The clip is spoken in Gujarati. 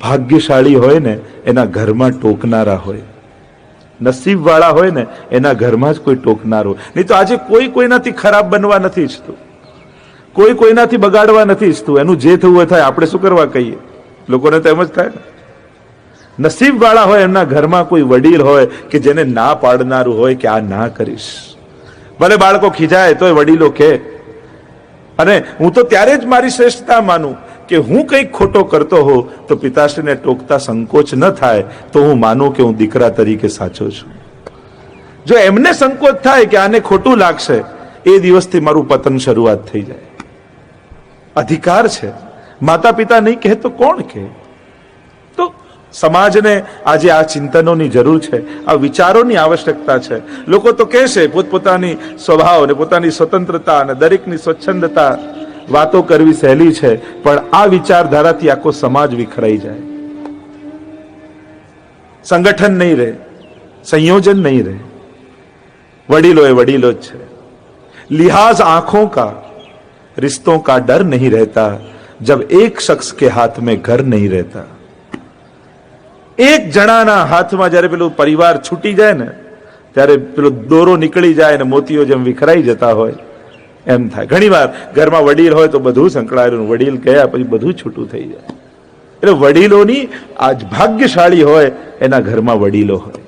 ભાગ્યશાળી હોય ને, એના ઘરમાં ટોકનારા હોય. નસીબ વાળા હોય ને, એના ઘરમાં જ કોઈ ટોકનાર હોય. નહીં તો આજે કોઈ કોઈનાથી ખરાબ બનવા નથી ઈચ્છતું. કોઈ કોઈનાથી બગાડવા નથી ઈચ્છતું. એનું જે થવું થાય, આપણે શું કરવા કહીએ? લોકોને તો એમ જ થાય ને. નસીબ વાળા હોય, એમના ઘરમાં કોઈ વડીલ હોય કે જેને ના પાડનારું હોય કે આ ના કરીશ. ભલે બાળકો ખીજાય, તોય વડીલો કે. અને હું તો ત્યારે જ મારી શ્રેષ્ઠતા માનું. કે હું કંઈક ખોટો કરતો હોઉં તો પિતાશ્રીને ટોકતા સંકોચ ન થાય તો હું માનું કે હું દીકરા તરીકે સાચો છું. જો એમને સંકોચ થાય કે આને ખોટું લાગશે, એ દિવસથી મારું પતન શરૂઆત થઈ જાય. અધિકાર છે. માતા પિતા નહીં કહે તો કોણ કહે? તો સમાજને આજે આ ચિંતનોની જરૂર છે, આ વિચારોની આવશ્યકતા છે. લોકો તો કહેશે, પોતપોતાની સ્વભાવ ને પોતાની સ્વતંત્રતા અને દરેકની સ્વચ્છંદતા વાતો કરવી સહેલી છે પણ આ વિચારધારાથી આખો સમાજ વિખરાઈ જાય સંગઠન નહીં રહે સંયોજન નહીં રહે वडीलो है वडीलो જ છે लिहाज आंखों का रिश्तों का डर नहीं रहता जब एक शख्स के हाथ में घर नहीं रहता એક જણાના હાથમાં જ્યારે પેલું પરિવાર છૂટી જાય ને ત્યારે પેલો દોરો નીકળી જાય ને મોતીઓ જેમ વિખરાઈ જતા હોય એમ થાય. ઘણીવાર ઘરમાં વડીલ હોય તો બધું સંકળાયેલું, વડીલ ગયા પછી બધું છૂટું થઈ જાય. એટલે વડીલોની આજ ભાગ્યશાળી હોય એના ઘરમાં વડીલો હોય.